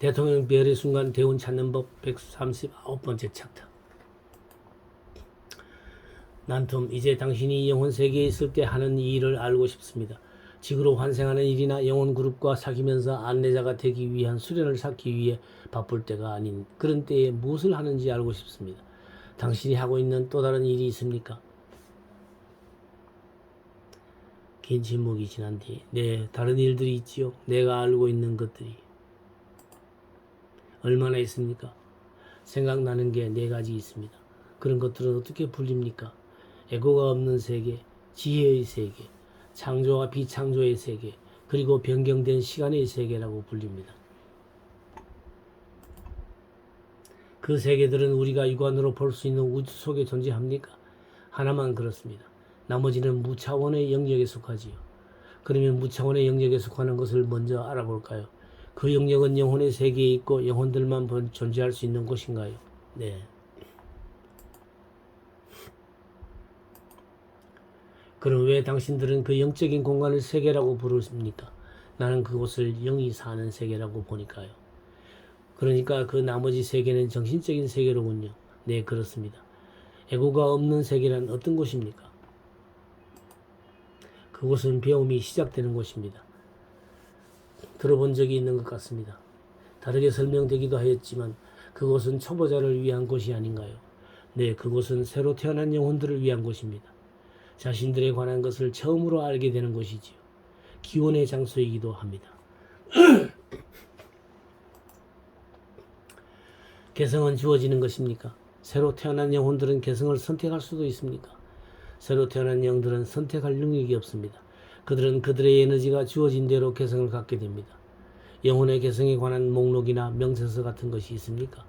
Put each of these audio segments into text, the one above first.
대통령 배열의 순간 대운 찾는 법 139번째 챕터. 난툼 이제 당신이 영혼 세계에 있을 때 하는 이 일을 알고 싶습니다. 지구로 환생하는 일이나 영혼 그룹과 사귀면서 안내자가 되기 위한 수련을 쌓기 위해 바쁠 때가 아닌 그런 때에 무엇을 하는지 알고 싶습니다. 당신이 하고 있는 또 다른 일이 있습니까? 긴 침묵이 지난 뒤, 네, 다른 일들이 있지요. 내가 알고 있는 것들이. 얼마나 있습니까? 생각나는 게 네 가지 있습니다. 그런 것들은 어떻게 불립니까? 에고가 없는 세계, 지혜의 세계, 창조와 비창조의 세계, 그리고 변경된 시간의 세계라고 불립니다. 그 세계들은 우리가 육안으로 볼 수 있는 우주 속에 존재합니까? 하나만 그렇습니다. 나머지는 무차원의 영역에 속하지요. 그러면 무차원의 영역에 속하는 것을 먼저 알아볼까요? 그 영역은 영혼의 세계에 있고 영혼들만 본- 존재할 수 있는 곳인가요? 네. 그럼 왜 당신들은 그 영적인 공간을 세계라고 부르십니까? 나는 그곳을 영이 사는 세계라고 보니까요. 그러니까 그 나머지 세계는 정신적인 세계로군요. 네, 그렇습니다. 에고가 없는 세계란 어떤 곳입니까? 그곳은 배움이 시작되는 곳입니다. 들어본 적이 있는 것 같습니다. 다르게 설명되기도 하였지만 그곳은 초보자를 위한 곳이 아닌가요? 네, 그곳은 새로 태어난 영혼들을 위한 곳입니다. 자신들에 관한 것을 처음으로 알게 되는 곳이지요. 기원의 장소이기도 합니다. 개성은 주어지는 것입니까? 새로 태어난 영혼들은 개성을 선택할 수도 있습니까? 새로 태어난 영들은 선택할 능력이 없습니다. 그들은 그들의 에너지가 주어진 대로 개성을 갖게 됩니다. 영혼의 개성에 관한 목록이나 명세서 같은 것이 있습니까?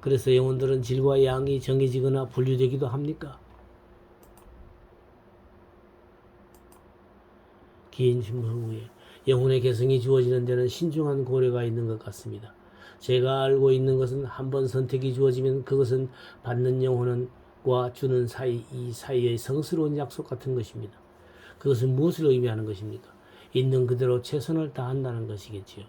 그래서 영혼들은 질과 양이 정해지거나 분류되기도 합니까? 긴 질문 후에 영혼의 개성이 주어지는 데는 신중한 고려가 있는 것 같습니다. 제가 알고 있는 것은 한번 선택이 주어지면 그것은 받는 영혼과 주는 사이 이 사이의 성스러운 약속 같은 것입니다. 그것은 무엇을 의미하는 것입니까? 있는 그대로 최선을 다한다는 것이겠지요.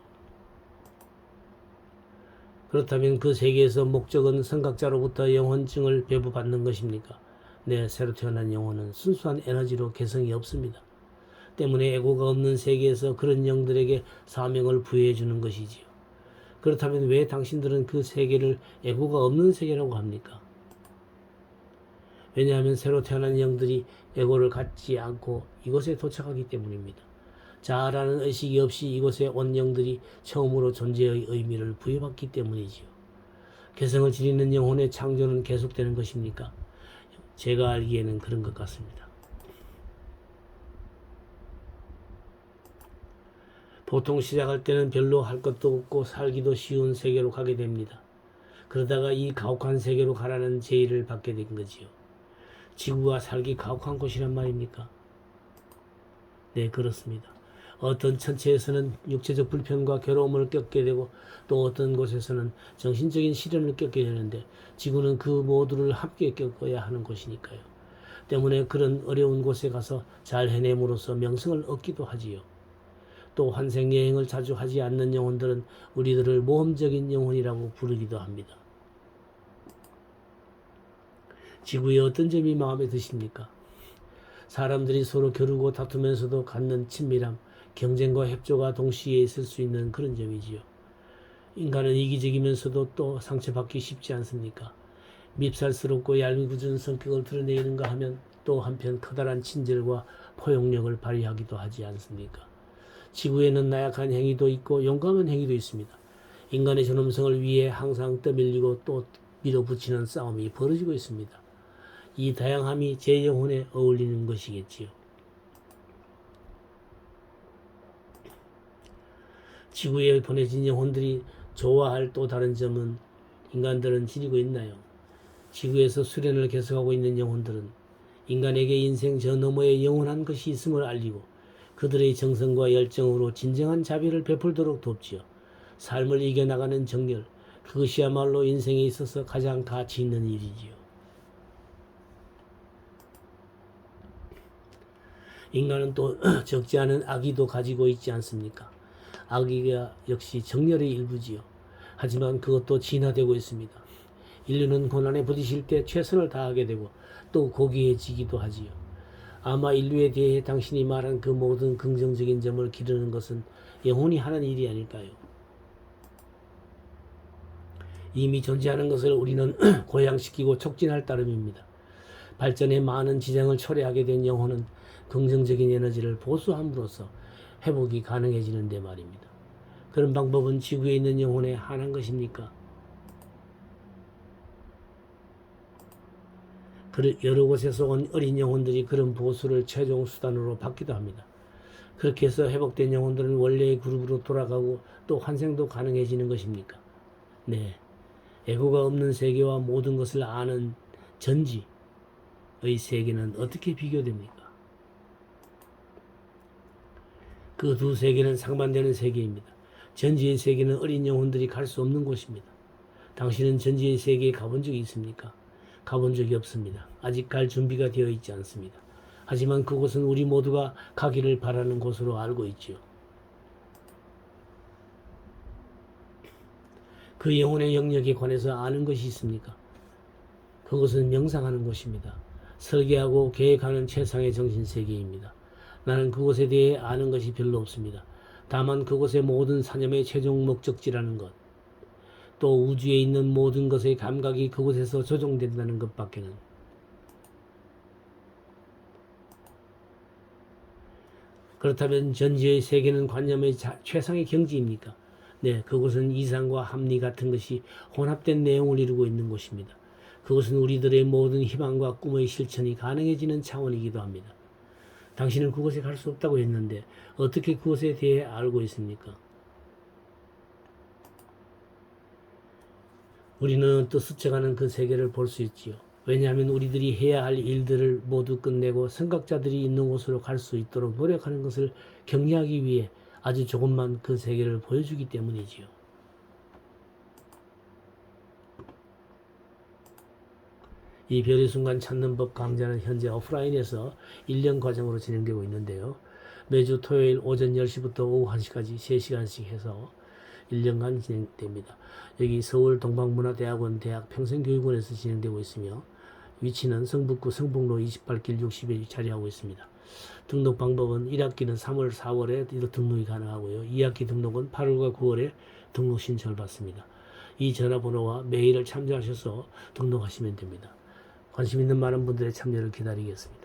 그렇다면 그 세계에서 목적은 선각자로부터 영혼증을 배부받는 것입니까? 네, 새로 태어난 영혼은 순수한 에너지로 개성이 없습니다. 때문에 에고가 없는 세계에서 그런 영들에게 사명을 부여해 주는 것이지요. 그렇다면 왜 당신들은 그 세계를 에고가 없는 세계라고 합니까? 왜냐하면 새로 태어난 영들이 에고를 갖지 않고 이곳에 도착하기 때문입니다. 자아라는 의식이 없이 이곳에 온 영들이 처음으로 존재의 의미를 부여받기 때문이지요. 개성을 지니는 영혼의 창조는 계속되는 것입니까? 제가 알기에는 그런 것 같습니다. 보통 시작할 때는 별로 할 것도 없고 살기도 쉬운 세계로 가게 됩니다. 그러다가 이 가혹한 세계로 가라는 제의를 받게 된 거지요. 지구가 살기 가혹한 곳이란 말입니까? 네, 그렇습니다. 어떤 천체에서는 육체적 불편과 괴로움을 겪게 되고 또 어떤 곳에서는 정신적인 시련을 겪게 되는데 지구는 그 모두를 함께 겪어야 하는 곳이니까요. 때문에 그런 어려운 곳에 가서 잘 해냄으로써 명성을 얻기도 하지요. 또 환생 여행을 자주 하지 않는 영혼들은 우리들을 모험적인 영혼이라고 부르기도 합니다. 지구의 어떤 점이 마음에 드십니까? 사람들이 서로 겨루고 다투면서도 갖는 친밀함, 경쟁과 협조가 동시에 있을 수 있는 그런 점이지요. 인간은 이기적이면서도 또 상처받기 쉽지 않습니까? 밉살스럽고 얄미궂은 성격을 드러내는가 하면 또 한편 커다란 친절과 포용력을 발휘하기도 하지 않습니까? 지구에는 나약한 행위도 있고 용감한 행위도 있습니다. 인간의 존엄성을 위해 항상 떠밀리고 또 밀어붙이는 싸움이 벌어지고 있습니다. 이 다양함이 제 영혼에 어울리는 것이겠지요. 지구에 보내진 영혼들이 좋아할 또 다른 점은 인간들은 지니고 있나요? 지구에서 수련을 계속하고 있는 영혼들은 인간에게 인생 저 너머에 영원한 것이 있음을 알리고 그들의 정성과 열정으로 진정한 자비를 베풀도록 돕지요. 삶을 이겨나가는 정열, 그것이야말로 인생에 있어서 가장 가치 있는 일이지요. 인간은 또 적지 않은 악의도 가지고 있지 않습니까? 악의가 역시 정열의 일부지요. 하지만 그것도 진화되고 있습니다. 인류는 고난에 부딪힐 때 최선을 다하게 되고 또 고귀해지기도 하지요. 아마 인류에 대해 당신이 말한 그 모든 긍정적인 점을 기르는 것은 영혼이 하는 일이 아닐까요? 이미 존재하는 것을 우리는 고양시키고 촉진할 따름입니다. 발전에 많은 지장을 초래하게 된 영혼은 긍정적인 에너지를 보수함으로써 회복이 가능해지는데 말입니다. 그런 방법은 지구에 있는 영혼에 한한 것입니까? 그 여러 곳에서 온 어린 영혼들이 그런 보수를 최종 수단으로 받기도 합니다. 그렇게 해서 회복된 영혼들은 원래의 그룹으로 돌아가고 또 환생도 가능해지는 것입니까? 네. 에고가 없는 세계와 모든 것을 아는 전지의 세계는 어떻게 비교됩니까? 그 두 세계는 상반되는 세계입니다. 전지의 세계는 어린 영혼들이 갈 수 없는 곳입니다. 당신은 전지의 세계에 가본 적이 있습니까? 가본 적이 없습니다. 아직 갈 준비가 되어 있지 않습니다. 하지만 그곳은 우리 모두가 가기를 바라는 곳으로 알고 있지요. 그 영혼의 영역에 관해서 아는 것이 있습니까? 그것은 명상하는 곳입니다. 설계하고 계획하는 최상의 정신 세계입니다. 나는 그곳에 대해 아는 것이 별로 없습니다. 다만 그곳의 모든 사념의 최종 목적지라는 것, 또 우주에 있는 모든 것의 감각이 그곳에서 조종된다는 것밖에는 그렇다면 전지의 세계는 관념의 자- 최상의 경지입니까? 네, 그곳은 이상과 합리 같은 것이 혼합된 내용을 이루고 있는 곳입니다. 그것은 우리들의 모든 희망과 꿈의 실천이 가능해지는 차원이기도 합니다. 당신은 그곳에 갈 수 없다고 했는데 어떻게 그것에 대해 알고 있습니까? 우리는 또 스쳐가는 그 세계를 볼 수 있지요. 왜냐하면 우리들이 해야 할 일들을 모두 끝내고 생각자들이 있는 곳으로 갈 수 있도록 노력하는 것을 격려하기 위해 아주 조금만 그 세계를 보여주기 때문이지요. 이 별의 순간 찾는 법 강좌는 현재 오프라인에서 1년 과정으로 진행되고 있는데요. 매주 토요일 오전 10시부터 오후 1시까지 3시간씩 해서 1년간 진행됩니다. 여기 서울 동방문화대학원 대학 평생교육원에서 진행되고 있으며 위치는 성북구 성북로 28길 60에 자리하고 있습니다. 등록 방법은 1학기는 3월, 4월에 등록이 가능하고요. 2학기 등록은 8월과 9월에 등록 신청을 받습니다. 이 전화번호와 메일을 참조하셔서 등록하시면 됩니다. 관심 있는 많은 분들의 참여를 기다리겠습니다.